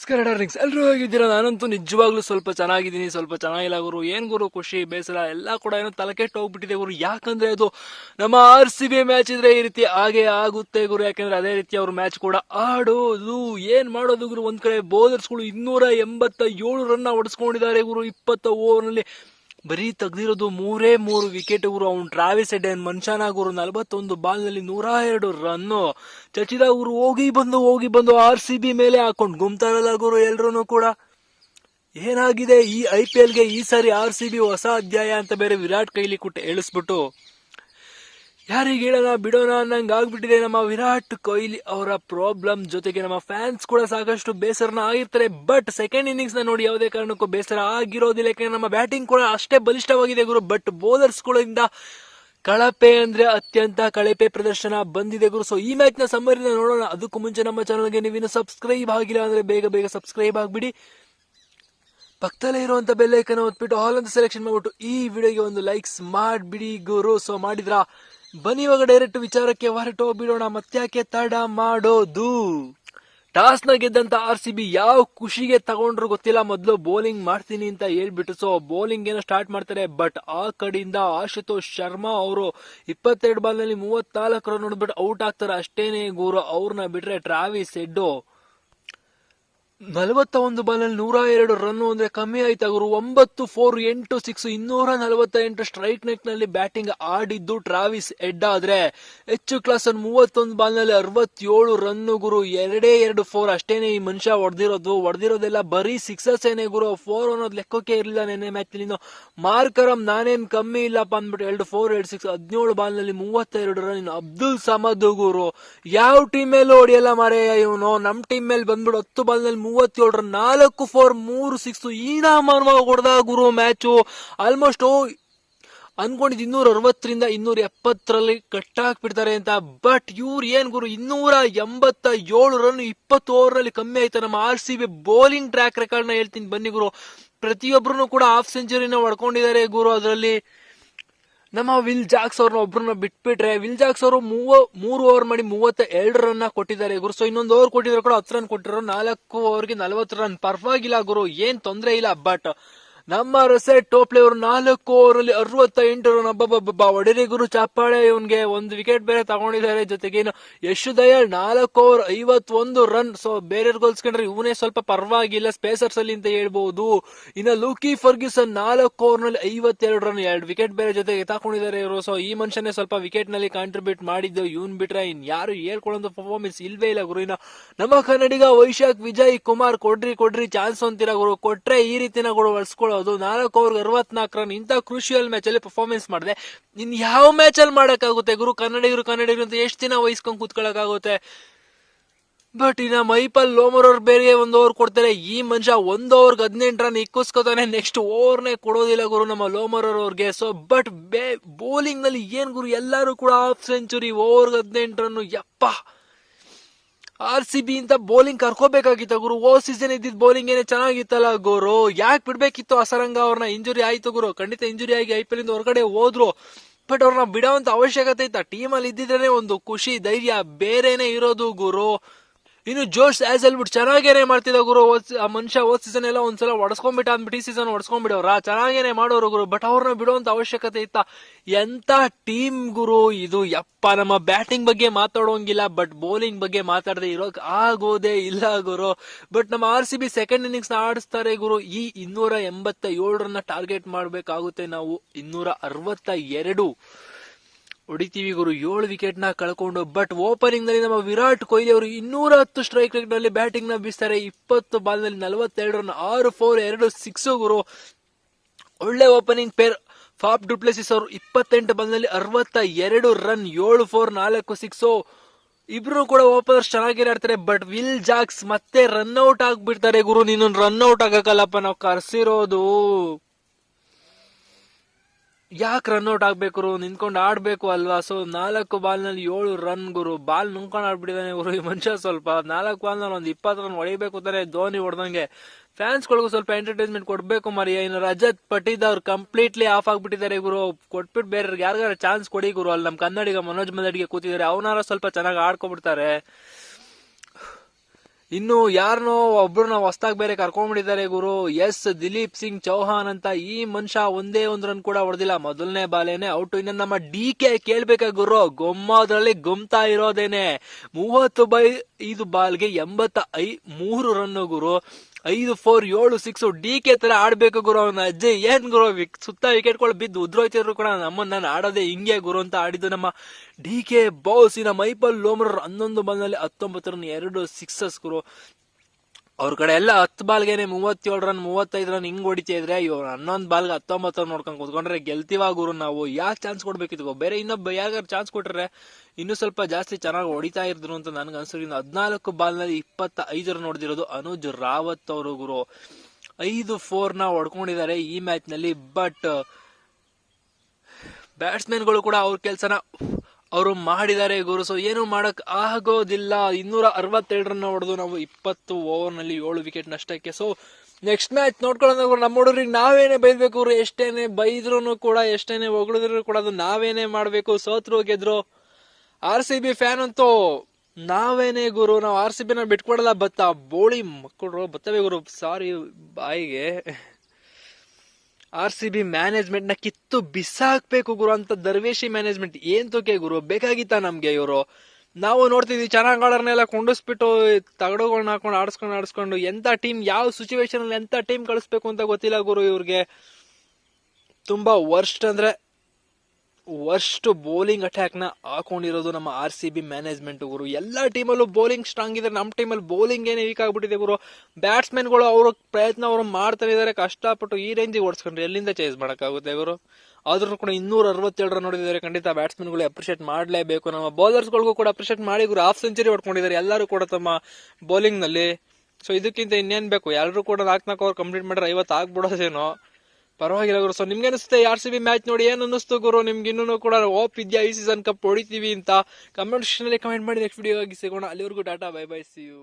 ನಮಸ್ಕಾರ ಡಾರ್ಲಿಂಗ್ಸ್ ಎಲ್ಲರೂ ಹೇಗಿದ್ದೀರಾ? ನಾನಂತೂ ನಿಜವಾಗ್ಲೂ ಸ್ವಲ್ಪ ಚೆನ್ನಾಗಿದ್ದೀನಿ, ಸ್ವಲ್ಪ ಚೆನ್ನಾಗಿಲ್ಲ ಗುರು. ಏನು ಗುರು? ಖುಷಿ, ಬೇಸರ, ಎಲ್ಲ ಕೂಡ ಏನೋ ತಲೆಕೆಟ್ಟು ಹೋಗ್ಬಿಟ್ಟಿದೆ ಗುರು. ಯಾಕಂದ್ರೆ ಅದು ನಮ್ಮ ಆರ್ ಸಿ ಬಿ ಮ್ಯಾಚ್ ಇದ್ರೆ ಈ ರೀತಿ ಹಾಗೆ ಆಗುತ್ತೆ ಗುರು. ಯಾಕಂದ್ರೆ ಅದೇ ರೀತಿ ಅವ್ರ ಮ್ಯಾಚ್ ಕೂಡ ಆಡೋದು. ಏನ್ ಮಾಡೋದು ಗುರು? ಒಂದ್ ಕಡೆ ಬೌಲರ್ಸ್ಗಳು ಇನ್ನೂರ ಎಂಬತ್ತ ಏಳು ರನ್ನ ಹೊಡೆಸ್ಕೊಂಡಿದ್ದಾರೆ ಗುರು. ಇಪ್ಪತ್ತ ಓವರ್ನಲ್ಲಿ ಬರೀ ತೆಗ್ದಿರೋದು ಮೂರೇ ಮೂರು ವಿಕೆಟ್ ಗುರು ಅವ್ನು ಟ್ರಾವಿಸ್ ಎಡೆನ್ ಮನುಷ್ಯನ ಗುರು ನಲವತ್ತೊಂದು, ಬಾಲ್ನಲ್ಲಿ ನೂರ ಎರಡು ರನ್ನು ಚಚಿದ ಗುರು ಹೋಗಿ ಬಂದು ಹೋಗಿ ಬಂದು ಆರ್ ಸಿ ಬಿ ಮೇಲೆ ಹಾಕೊಂಡು ಗುಮ್ತಾರಲ್ಲ ಗುರು ಎಲ್ರು ಕೂಡ. ಏನಾಗಿದೆ ಈ ಐ ಪಿ ಎಲ್ಗೆ ಈ ಸಾರಿ ಆರ್ ಸಿ ಬಿ ಹೊಸ ಅಧ್ಯಾಯ ಅಂತ ಬೇರೆ ವಿರಾಟ್ ಕೈಲಿ ಕೊಟ್ಟು ಹೇಳಿಸ್ಬಿಟ್ಟು. ಯಾರಿಗೆ ಹೇಳೋಣ, ಬಿಡೋಣ ಅನ್ನಂಗೆ ಆಗ್ಬಿಟ್ಟಿದೆ ನಮ್ಮ ವಿರಾಟ್ ಕೊಹ್ಲಿ ಅವರ ಪ್ರಾಬ್ಲಮ್ ಜೊತೆಗೆ ನಮ್ಮ ಫ್ಯಾನ್ಸ್ ಕೂಡ ಸಾಕಷ್ಟು ಬೇಸರನ ಆಗಿರ್ತಾರೆ. ಬಟ್ ಸೆಕೆಂಡ್ ಇನ್ನಿಂಗ್ಸ್ನ ನೋಡಿ ಯಾವುದೇ ಕಾರಣಕ್ಕೂ ಬೇಸರ ಆಗಿರೋದಿಲ್ಲ. ಯಾಕೆಂದ್ರೆ ನಮ್ಮ ಬ್ಯಾಟಿಂಗ್ ಕೂಡ ಅಷ್ಟೇ ಬಲಿಷ್ಠವಾಗಿದೆ ಗುರು. ಬಟ್ ಬೌಲರ್ಸ್ಗಳಿಂದ ಕಳಪೆ ಅಂದ್ರೆ ಅತ್ಯಂತ ಕಳಪೆ ಪ್ರದರ್ಶನ ಬಂದಿದೆ ಗುರು. ಸೊ ಈ ಮ್ಯಾಚ್ನ ಸಮ್ಮರಿನ ನೋಡೋಣ. ಅದಕ್ಕೂ ಮುಂಚೆ ನಮ್ಮ ಚಾನಲ್ಗೆ ನೀವಿನ್ನು ಸಬ್ಸ್ಕ್ರೈಬ್ ಆಗಿಲ್ಲ ಅಂದ್ರೆ ಬೇಗ ಬೇಗ ಸಬ್ಸ್ಕ್ರೈಬ್ ಆಗ್ಬಿಡಿ. ಪಕ್ಕದಲ್ಲೇ ಇರುವಂತ ಬೆಲ್ಲೈಕನ್ ಒತ್ಬಿಟ್ಟು ಆಲ್ ಅಂತ ಸೆಲೆಕ್ಷನ್ ಮಾಡ್ಬಿಟ್ಟು ಈ ವಿಡಿಯೋಗೆ ಒಂದು ಲೈಕ್ಸ್ ಮಾಡ್ಬಿಡಿ ಗುರು. ಸೊ ಮಾಡಿದ್ರ? ಬನ್ನಿ ಇವಾಗ ಡೈರೆಕ್ಟ್ ವಿಚಾರಕ್ಕೆ ಹೊರಟು ಬಿಡೋಣ. ಮತ್ತ್ಯಾಕೆ ತಡ ಮಾಡೋದು? ಟಾಸ್ನ ಗೆದ್ದಂತ ಆರ್ ಸಿ ಬಿ ಯಾವ ಖುಷಿಗೆ ತಗೊಂಡ್ರು ಗೊತ್ತಿಲ್ಲ. ಮೊದಲು ಬೌಲಿಂಗ್ ಮಾಡ್ತೀನಿ ಅಂತ ಹೇಳ್ಬಿಟ್ಟು ಸೊ ಬೌಲಿಂಗ್ ಏನೋ ಸ್ಟಾರ್ಟ್ ಮಾಡ್ತಾರೆ. ಬಟ್ ಆ ಕಡೆಯಿಂದ ಆಶುತೋಷ್ ಶರ್ಮಾ ಅವರು ಇಪ್ಪತ್ತೆರಡು ಬಾಲ್ನಲ್ಲಿ ಮೂವತ್ನಾಲ್ಕು ರನ್ ನೋಡ್ಬಿಟ್ಟು ಔಟ್ ಆಗ್ತಾರೆ. ಅಷ್ಟೇನೆ ಗುರು ಅವ್ರನ್ನ ಬಿಟ್ರೆ ಟ್ರಾವಿಸ್ ಹೆಡ್ಡು ನಲವತ್ತ ಒಂದು ಬಾಲ್ನಲ್ಲಿ ನೂರ ಎರಡು ರನ್ ಅಂದ್ರೆ ಕಮ್ಮಿ ಆಯ್ತಾ ಗುರು. ಒಂಬತ್ತು, ಫೋರ್, ಎಂಟು, ಸಿಕ್ಸ್ ಇನ್ನೂರ ನಲವತ್ತ ಎಂಟು ಸ್ಟ್ರೈಕ್ ನೆಟ್ನಲ್ಲಿ ಬ್ಯಾಟಿಂಗ್ ಆಡಿದ್ದು ಟ್ರಾವಿಸ್ ಎಡ್ ಆದ್ರೆ ಹೆಚ್ಚು ಕ್ಲಾಸ್ ಮೂವತ್ತೊಂದು ಬಾಲ್ನಲ್ಲಿ ಅರವತ್ತೇಳು ರನ್ ಗುರು. ಎರಡೇ ಎರಡು ಫೋರ್ ಅಷ್ಟೇನೆ ಈ ಮನುಷ್ಯ ಹೊಡೆದಿರೋದು. ಹೊಡೆದಿರೋದೆಲ್ಲ ಬರೀ ಸಿಕ್ಸಸ್ ಏನೇ ಗುರು. ಫೋರ್ ಅನ್ನೋದು ಲೆಕ್ಕಕ್ಕೆ ಇರಲಿಲ್ಲ ನೆನ್ನೆ ಮ್ಯಾಚ್ ನೀನು ಮಾರ್ಕರಂ ನಾನೇನ್ ಕಮ್ಮಿ ಇಲ್ಲಪ್ಪ ಅಂದ್ಬಿಟ್ಟು ಎರಡು ಫೋರ್ ಎರಡು ಸಿಕ್ಸ್ ಹದಿನೇಳು ಬಾಲ್ನಲ್ಲಿ ಮೂವತ್ತೆರಡು ರನ್. ಅಬ್ದುಲ್ ಸಮದ್ ಗುರು. ಯಾವ ಟೀಮ್ ಮೇಲೂ ಹೊಡಿಯಲ್ಲ ಮಾರೇ ಇವನು. ನಮ್ ಟೀಮ್ ಮೇಲೆ ಬಂದ್ಬಿಟ್ಟು ಹತ್ತು ಬಾಲ್ ನಲ್ಲಿ ಮೂವತ್ತೇಳು ರನ್ ನಾಲ್ಕು ಫೋರ್ ಮೂರು ಸಿಕ್ಸ್ ಈನ ಮರ್ಮ ಹೊಡೆದ ಗುರು ಮ್ಯಾಚು. ಆಲ್ಮೋಸ್ಟ್ ಅನ್ಕೊಂಡಿದ್ದು ಇನ್ನೂರ ಅರವತ್ತರಿಂದ ಇನ್ನೂರ ಎಪ್ಪತ್ತರಲ್ಲಿ ಕಟ್ಟಾಕ್ಬಿಡ್ತಾರೆ ಅಂತ. ಬಟ್ ಇವ್ರು ಏನ್ ಗುರು, ಇನ್ನೂರ ಎಂಬತ್ತ ಏಳು ರನ್ ಇಪ್ಪತ್ತು ಓವರ್ನಲ್ಲಿ ಕಮ್ಮಿ ಆಯ್ತು. ನಮ್ಮ R C B bowling track ರೆಕಾರ್ಡ್ನ ಹೇಳ್ತೀನಿ ಬನ್ನಿ ಗುರು. ಪ್ರತಿಯೊಬ್ಬರು ಕೂಡ ಹಾಫ್ ಸೆಂಚುರಿನ ಹೊಡ್ಕೊಂಡಿದ್ದಾರೆ ಗುರು ಅದರಲ್ಲಿ. ನಮ್ಮ ವಿಲ್ ಜಾಕ್ಸ್ ಅವ್ರನ್ನ ಒಬ್ಬರನ್ನ ಬಿಟ್ಬಿಟ್ರೆ, ವಿಲ್ ಜಾಕ್ಸ್ ಅವರು ಮೂವ, ಮೂರು ಓವರ್ ಮಾಡಿ ಮೂವತ್ತ ಎರಡು ರನ್ ಕೊಟ್ಟಿದ್ದಾರೆ ಗುರು. ಸೊ ಇನ್ನೊಂದು ಓವರ್ ಕೊಟ್ಟಿದ್ರು ಕೂಡ ಹತ್ತು ರನ್ ಕೊಟ್ಟಿರೋ ನಾಲ್ಕು ಓವರ್ಗೆ ನಲವತ್ತು ರನ್ ಪರವಾಗಿಲ್ಲ ಗುರು, ಏನ್ ತೊಂದರೆ ಇಲ್ಲ ಬಟ್ ನಮ್ಮ ರಸೆಟ್ ಟೋಪ್ಲೆ ಅವರು ನಾಲ್ಕು ಓವರ್ ಅಲ್ಲಿ ಅರವತ್ತ ಎಂಟು ರನ್ ಒಬ್ಬ ಒಡೆರಿ ಗುರು ಚಾಪಾಳೆ ಇವನ್ಗೆ ಒಂದು ವಿಕೆಟ್ ಬೇರೆ ತಗೊಂಡಿದ್ದಾರೆ. ಜೊತೆಗೆ ಯಶು ದಯಾಳ್ ನಾಲ್ಕು ಓವರ್ ಐವತ್ತೊಂದು ರನ್. ಸೊ ಬೇರೆ ಗೋಲ್ಸ್ಕೊಂಡ್ರೆ ಇವನೇ ಸ್ವಲ್ಪ ಪರವಾಗಿಲ್ಲ ಸ್ಪೇಸರ್ಸ್ ಅಲ್ಲಿ ಅಂತ ಹೇಳ್ಬಹುದು ಇನ್ನು ಲೂಕಿ ಫರ್ಗ್ಯೂಸನ್ ನಾಲ್ಕು ಓವರ್ನಲ್ಲಿ ಐವತ್ತೆರಡು ರನ್, ಎರಡು ವಿಕೆಟ್ ಬೇರೆ ಜೊತೆಗೆ ತಗೊಂಡಿದ್ದಾರೆ ಇವರು. ಸೊ ಈ ಮನುಷ್ಯನೇ ಸ್ವಲ್ಪ ವಿಕೆಟ್ನಲ್ಲಿ ಕಾಂಟ್ರಿಬ್ಯೂಟ್ ಮಾಡಿದ್ದು. ಇವನ್ ಬಿಟ್ರೆ ಇನ್ ಯಾರು ಹೇಳ್ಕೊಳ್ಳೋ ಪರ್ಫಾರ್ಮೆನ್ಸ್ ಇಲ್ವೇ ಇಲ್ಲ ಗುರು. ಇನ್ನು ನಮ್ಮ ಕನ್ನಡಿಗ ವೈಶಾಖ್ ವಿಜಯ್ ಕುಮಾರ್ ಕೊಡ್ರಿ ಕೊಡ್ರಿ ಚಾನ್ಸ್ ಅಂತೀರಾ ಗುರು? ಕೊಟ್ರೆ ಈ ರೀತಿನ ಗುರು ಬಳಸ್ಕೊಳ್ಳೋದು ನಾಲ್ಕು ಓವರ್ ಅರವತ್ನಾಲ್ಕು ರನ್ ಇಂಥ ಕ್ರೂಷಿಯಲ್ ಮ್ಯಾಚ್ ಅಲ್ಲಿ ಪರ್ಫಾರ್ಮೆನ್ಸ್ ಮಾಡಿದೆ ಇನ್ ಯಾವ ಮ್ಯಾಚ್ ಅಲ್ಲಿ ಮಾಡಕ್ಕಾಗುತ್ತೆ? ಗುರು, ಕನ್ನಡಿಗರು ಕನ್ನಡಿಗರು ಅಂತ ಎಷ್ಟು ದಿನ ವಹಿಸ್ಕೊಂಡು ಕೂತ್ಕೊಳ್ಳೋಕ್ಕಾಗುತ್ತೆ ಬಟ್ ಇನ್ನ ಮೈಪಲ್ ಲೋಮರ್ ಅವ್ರು ಬೇರೆ ಒಂದು ಓವರ್ ಕೊಡ್ತಾರೆ. ಈ ಮನುಷ್ಯ ಒಂದು ಓವರ್ಗೆ ಹದಿನೆಂಟು ರನ್ ಇಕ್ಕಿಸ್ಕೋತಾನೆ ನೆಕ್ಸ್ಟ್ ಓವರ್ನೇ ಕೊಡೋದಿಲ್ಲ ಗುರು ನಮ್ಮ ಲೋಮರ್ ಅವ್ರಿಗೆ. ಸೊ ಬಟ್ ಬೇ ಬೌಲಿಂಗ್ನಲ್ಲಿ ಏನ್ ಗುರು? ಎಲ್ಲರೂ ಕೂಡ ಹಾಫ್ ಸೆಂಚುರಿ ಓವರ್ಗೆ ಹದಿನೆಂಟು ರನ್ ಯಪ್ಪ! ಆರ್ ಸಿ ಬಿ ಇಂದ ಬೌಲಿಂಗ್ ಕರ್ಕೋಬೇಕಾಗಿತ್ತು ಗುರು. ಓ ಸೀಸನ್ ಇದ್ದಿದ್ ಬೌಲಿಂಗ್ ಏನೇ ಚೆನ್ನಾಗಿತ್ತಲ್ಲ ಗುರು. ಯಾಕೆ ಬಿಡ್ಬೇಕಿತ್ತು ಅಸರಂಗ ಅವ್ರನ್ನ? ಇಂಜುರಿ ಆಯ್ತು ಗುರು. ಖಂಡಿತ ಇಂಜುರಿ ಆಗಿ ಐ ಪಿ ಎಲ್ ಇಂದ ಹೊರಗಡೆ ಹೋದ್ರು. ಬಟ್ ಅವ್ರನ್ನ ಬಿಡೋಂತ ಅವಶ್ಯಕತೆ ಇತ್ತ. ಅಲ್ಲಿ ಇದ್ದಿದ್ರೆ ಒಂದು ಖುಷಿ, ಧೈರ್ಯ, ಬೇರೆನೆ ಇರೋದು ಗುರು. ಇನ್ನು ಜೋಶ್ ಆಸ್ ಹೇಳ್ಬಿಟ್ಟು ಚೆನ್ನಾಗೇನೆ ಮಾಡ್ತಿದ್ದ ಗುರು. ಆ ಮನುಷ್ಯ ಓದ್ ಸೀಸನ್ ಎಲ್ಲ ಒಂದ್ಸಲ ಹೊಡ್ಸ್ಕೊಂಡ್ಬಿಟ್ಟ ಅಂದ್ಬಿಟ್ಟು ಈ ಸೀಸನ್ ಹೊಡ್ಸ್ಕೊಂಡ್ಬಿಡವ್ರ ಚೆನ್ನಾಗೇನೆ ಮಾಡೋರು ಗುರು ಬಟ್ ಅವ್ರನ್ನ ಬಿಡುವಂತ ಅವಶ್ಯಕತೆ ಇತ್ತ. ಎಂತ ಟೀಮ್ ಗುರು ಇದು? ಯಪ್ಪ, ನಮ್ಮ ಬ್ಯಾಟಿಂಗ್ ಬಗ್ಗೆ ಮಾತಾಡೋಂಗಿಲ್ಲ ಬಟ್ ಬೌಲಿಂಗ್ ಬಗ್ಗೆ ಮಾತಾಡದೆ ಇರೋಕ್ ಆಗೋದೇ ಇಲ್ಲ ಗುರು. ಬಟ್ ನಮ್ಮ R C B second innings ಆಡಿಸ್ತಾರೆ ಗುರು. ಈ ಇನ್ನೂರ ಎಂಬತ್ತ ಏಳರನ್ನ ಟಾರ್ಗೆಟ್ ಮಾಡಬೇಕಾಗುತ್ತೆ ನಾವು. ಇನ್ನೂರ ಅರವತ್ತ ಎರಡು ಹೊಡಿತೀವಿ ಗುರು. ಏಳು ವಿಕೆಟ್ನ ಕಳ್ಕೊಂಡು ಬಟ್ ಓಪನಿಂಗ್ನಲ್ಲಿ ನಮ್ಮ ವಿರಾಟ್ ಕೊಹ್ಲಿ ಅವರು ಇನ್ನೂರ ಹತ್ತು ಸ್ಟ್ರೈಕ್ ರೇಟ್ನಲ್ಲಿ ಬ್ಯಾಟಿಂಗ್ನ ಬೀಸ್ತಾರೆ. ಇಪ್ಪತ್ತು ಬಾಲ್ನಲ್ಲಿ ನಲವತ್ತೆರಡು ರನ್, ಆರು ಫೋರ್ ಎರಡು ಸಿಕ್ಸ್ ಗುರು. ಒಳ್ಳೆ ಓಪನಿಂಗ್ ಪೇರ್ ಫಾಪ್ ಡುಪ್ಲೆಸಿಸ್ ಅವರು ಇಪ್ಪತ್ತೆಂಟು ಬಾಲ್ನಲ್ಲಿ ಅರವತ್ತ ಎರಡು ರನ್, ಏಳು ಫೋರ್ ನಾಲ್ಕು ಸಿಕ್ಸು ಇಬ್ರು ಕೂಡ ಓಪನರ್ಸ್ ಚೆನ್ನಾಗಿ ಆಡ್ತಾರೆ ಬಟ್ ವಿಲ್ ಜಾಕ್ಸ್ ಮತ್ತೆ ರನ್ ಔಟ್ ಆಗ್ಬಿಡ್ತಾರೆ ಗುರು. ನೀನು ರನ್ ಔಟ್ ಆಗಕ್ಕಲ್ಲಪ್ಪ, ನಾವು ಕರ್ಸಿರೋದು. ಯಾಕೆ ರನ್ ಔಟ್ ಆಗ್ಬೇಕು ನಿಂತ್ಕೊಂಡು ಆಡ್ಬೇಕು ಅಲ್ವಾ? ಸೊ ನಾಲ್ಕು ಬಾಲ್ನಲ್ಲಿ ಏಳು ರನ್ ಗುರು. ಬಾಲ್ ನುಂಕೊಂಡು ಆಡ್ಬಿಟ್ಟಿದ್ದಾನೆ ಗುರು. ಈ ಮನುಷ್ಯ ಸ್ವಲ್ಪ. ನಾಲ್ಕು ಬಾಲ್ನಲ್ಲಿ ಒಂದು ಇಪ್ಪತ್ತು ರನ್ ಹೊಡಿಬೇಕು ತಾನೆ ಧೋನಿ ಹೊಡೆದಂಗೆ. ಫ್ಯಾನ್ಸ್ ಗಳಿಗೂ ಸ್ವಲ್ಪ ಎಂಟರ್ಟೈನ್ಮೆಂಟ್ ಕೊಡ್ಬೇಕು ಮರಿ ಇನ್ನು ರಜತ್ ಪಟೀದ್ ಅವ್ರು ಕಂಪ್ಲೀಟ್ಲಿ ಆಫ್ ಆಗ್ಬಿಟ್ಟಿದ್ದಾರೆ ಗುರು. ಕೊಟ್ಬಿಟ್ಟು ಬೇರೆ ಯಾರಿಗಾರ ಚಾನ್ಸ್ ಕೊಡಿ ಗುರು. ಅಲ್ಲಿ ನಮ್ಮ ಕನ್ನಡಿಗ ಮನೋಜ್ ಮದಡಿಗೆ ಕೂತಿದ್ದಾರೆ. ಅವನಾರ ಸ್ವಲ್ಪ ಚೆನ್ನಾಗಿ ಆಡ್ಕೊಬಿಡ್ತಾರೆ ಇನ್ನು ಯಾರನ್ನೋ ಒಬ್ರನ್ನ ಹೊಸ್ದಾಗ್ ಬೇರೆ ಕರ್ಕೊಂಡ್ಬಿಟ್ಟಿದ್ದಾರೆ ಗುರು. ಎಸ್ ದಿಲೀಪ್ ಸಿಂಗ್ ಚೌಹಾನ್ ಅಂತ ಈ ಮನುಷ್ಯ ಒಂದೇ ಒಂದ್ ರನ್ ಕೂಡ ಹೊಡೆದಿಲ್ಲ. ಮೊದಲನೇ ಬಾಲೇನೆ ಔಟ್. ಇನ್ನ ನಮ್ಮ ಡಿ ಕೆ ಕೇಳ್ಬೇಕ ಗುರು? ಗೊಮ್ಮೋದ್ರಲ್ಲಿ ಗುಮ್ತಾ ಇರೋದೇನೆ. ಮೂವತ್ತು ಬೈ ಐದು ಬಾಲ್ಗೆ ಎಂಬತ್ತ ಐ ಮೂರು ರನ್ ಗುರು. ಐದು ಫೋರ್ ಏಳು ಸಿಕ್ಸ್ ಡಿ ಕೆ ತರ ಆಡ್ಬೇಕು ಗುರು ಅವನ ಅಜ್ಜಿ. ಏನ್ ಗುರು? ಸುತ್ತ ವಿಕೆಟ್ ಕೊಳ ಬಿದ್ದು ಉದ್ರೋಯ್ತಿದ್ರು ಕೂಡ ನಮ್ಮನ್ನ ನಾನು ಆಡೋದೇ ಹಿಂಗೆ ಗುರು ಅಂತ ಆಡಿದ್ದು ನಮ್ಮ ಡಿ ಕೆ ಬೌಸಿನ ಮೈಪಲ್ ಲೋಮರ್ ಹನ್ನೊಂದು ಬಂದಲ್ಲಿ ಹತ್ತೊಂಬತ್ತರ ರನ್ ಎರಡು ಸಿಕ್ಸಸ್ ಗುರು. ಅವ್ರ ಕಡೆ ಎಲ್ಲ ಹತ್ತು ಬಾಲ್ಗೆನೆ ಮೂವತ್ತೇಳು ರನ್ ಮೂವತ್ತೈದು ರನ್ ಹಿಂಗ್ ಹೊಡಿತಾ ಇದ್ರೆ ಇವ್ರು ಹನ್ನೊಂದು ಬಾಲ್ಗೆ ಹತ್ತೊಂಬತ್ತು ರನ್ ನೋಡ್ಕೊಂಡು ಕುತ್ಕೊಂಡ್ರೆ ಗೆಲ್ತೀವ ಗುರು ನಾವು? ಯಾಕೆ ಚಾನ್ಸ್ ಕೊಡ್ಬೇಕಿತ್ತು ಬೇರೆ ಇನ್ನೊಬ್ಬ ಯಾರಿಗಾರು ಚಾನ್ಸ್ ಕೊಟ್ರೆ ಇನ್ನೂ ಸ್ವಲ್ಪ ಜಾಸ್ತಿ ಚೆನ್ನಾಗಿ ಹೊಡಿತಾ ಇದ್ರು ಅಂತ ನನ್ಗೆ ಅನ್ಸೋದ್ರಿಂದ ಹದಿನಾಲ್ಕು ಬಾಲ್ನಲ್ಲಿ ಇಪ್ಪತ್ತ ಐದು ರನ್ ಅನುಜ್ ರಾವತ್ ಅವರು ಗುರು. ಐದು ಫೋರ್ನ ಹೊಡ್ಕೊಂಡಿದ್ದಾರೆ ಈ ಮ್ಯಾಚ್ನಲ್ಲಿ ಬಟ್ ಬ್ಯಾಟ್ಸ್ಮನ್ಗಳು ಕೂಡ ಅವ್ರ ಕೆಲಸನ ಅವರು ಮಾಡಿದ್ದಾರೆ ಗುರು. ಸೊ ಏನು ಮಾಡಕ್ ಆಗೋದಿಲ್ಲ. ಇನ್ನೂರ ಅರವತ್ತೆರಡು ರನ್ ಹೊಡೆದು ನಾವು ಇಪ್ಪತ್ತು ಓವರ್ನಲ್ಲಿ ಏಳು ವಿಕೆಟ್ ನಷ್ಟಕ್ಕೆ. ಸೊ ನೆಕ್ಸ್ಟ್ ಮ್ಯಾಚ್ ನೋಡ್ಕೊಳ್ಳೋದು ನಮ್ಮ ಹುಡುಗರಿಗೆ ನಾವೇನೇ ಬೈದ್ಬೇಕು ಗುರು? ಎಷ್ಟೇನೆ ಬೈದ್ರು ಕೂಡ, ಎಷ್ಟೇನೆ ಹೊಗಳಿದ್ರು ಕೂಡ ಅದು ನಾವೇನೇ ಮಾಡ್ಬೇಕು? ಸೋತ್ರು ಗೆದ್ರು. ಆರ್ ಸಿ ಬಿ ಫ್ಯಾನ್ ಅಂತೂ ನಾವೇನೇ ಗುರು? ನಾವು ಆರ್ ಸಿ ಬಿನ ಬಿಟ್ಕೊಡಲ್ಲ, ಬತ್ತ ಬೋಳಿ ಮಕ್ಕಳು ಬತ್ತವೇ ಗುರು. ಸಾರಿ ಬಾಯಿಗೆ. ಆರ್ ಸಿ ಬಿ ಮ್ಯಾನೇಜ್ಮೆಂಟ್ನ ಕಿತ್ತು ಬಿಸಾಕ್ಬೇಕು ಗುರು ಅಂತ ದರ್ವೇಶಿ ಮ್ಯಾನೇಜ್ಮೆಂಟ್ ಏನ್ ತೋಕೆ ಗುರು? ಬೇಕಾಗಿತ್ತ ನಮ್ಗೆ ಇವರು? ನಾವು ನೋಡ್ತಿದ್ವಿ ಚೆನ್ನಾಗ್ ಆಡೋರ್ನೆಲ್ಲ ಕೊಂಡಿಸ್ಬಿಟ್ಟು ತಗಡುಗಳನ್ನ ಹಾಕೊಂಡು ಆಡಿಸ್ಕೊಂಡು ಆಡಿಸ್ಕೊಂಡು ಎಂತ ಟೀಮ್ ಯಾವ ಸಿಚುವೇಶನ್ ಅಲ್ಲಿ ಎಂತ ಟೀಮ್ ಕಳಿಸ್ಬೇಕು ಅಂತ ಗೊತ್ತಿಲ್ಲ ಗುರು ಇವ್ರಿಗೆ. ತುಂಬಾ ವರ್ಸ್ಟ್ ಅಂದ್ರೆ ವರ್ಸ್ಟ್ ಬೌಲಿಂಗ್ ಅಟ್ಯಾಕ್ನ ಹಾಕೊಂಡಿರೋದು ನಮ್ಮ ಆರ್ ಸಿ ಬಿ ಮ್ಯಾನೇಜ್ಮೆಂಟ್ ಗುರು. ಎಲ್ಲ ಟೀಮಲ್ಲೂ ಬೌಲಿಂಗ್ ಸ್ಟ್ರಾಂಗ್ ಇದೆ ನಮ್ಮ ಟೀಮಲ್ಲಿ ಬೌಲಿಂಗ್ ಏನೇ ವೀಕ್ ಆಗ್ಬಿಟ್ಟಿದೆ ಗುರು. ಬ್ಯಾಟ್ಸ್ಮನ್ಗಳು ಅವ್ರ ಪ್ರಯತ್ನ ಅವರು ಮಾಡ್ತಾನೆ ಇದಾರೆ, ಕಷ್ಟಪಟ್ಟು ಈ ರೇಂಜಿಗೆ ಓಡಿಸ್ಕೊಂಡ್ರೆ ಎಲ್ಲಿಂದ ಚೇಸ್ ಮಾಡೋಕ್ಕಾಗುತ್ತೆ ಇವರು ಆದ್ರೂ ಕೂಡ ಇನ್ನೂರ ಅರವತ್ತೇಳು ರನ್ ನೋಡಿದ್ದಾರೆ ಖಂಡಿತ ಬ್ಯಾಟ್ಸ್ಮನ್ಗಳು ಅಪ್ರಿಷಿಯೇಟ್ ಮಾಡಲೇಬೇಕು. ನಮ್ಮ ಬೌಲರ್ಸ್ಗಳಿಗೂ ಕೂಡ ಅಪ್ರಿಷಿಯೇಟ್ ಮಾಡಿ ಗುರು ಹಾಫ್ ಸೆಂಚುರಿ ಹೊಡ್ಕೊಂಡಿದ್ದಾರೆ. ಎಲ್ಲರೂ ಕೂಡ ತಮ್ಮ ಬೌಲಿಂಗ್ನಲ್ಲಿ. ಸೊ ಇದಕ್ಕಿಂತ ಇನ್ನೇನ್ ಬೇಕು? ಎಲ್ಲರೂ ಕೂಡ ನಾಲ್ಕು ನಾಲ್ಕು ಓವರ್ ಕಂಪ್ಲೀಟ್ ಮಾಡಿದ್ರೆ ಐವತ್ತು ಆಗ್ಬಿಡೋದೇನೋ. ಪರವಾಗಿಲ್ಲ ಗುರು. ಸೊ ನಿಮ್ಗೆ ಅನಿಸುತ್ತೆ ಆರ್ ಸಿ ಬಿ ಮ್ಯಾಚ್ ನೋಡಿ ಏನ್ ಅನ್ನಿಸ್ತು ಗುರು? ನಿಮ್ಗೆ ಇನ್ನೂ ಕೂಡ ಓಪ್ ಇದೆಯಾ ಈ ಸೀಸನ್ ಕಪ್ ಹೊಡಿತೀವಿ ಅಂತ? ಕಮೆಂಟ್ ಸೆಕ್ಷನ್ ಅಲ್ಲಿ ಕಮೆಂಟ್ ಮಾಡಿ ನೆಕ್ಸ್ಟ್ ವಿಡಿಯೋ ಆಗಿ ಸಿಗೋಣ. ಅಲ್ಲಿವರೆಗೂ tata bye bye see you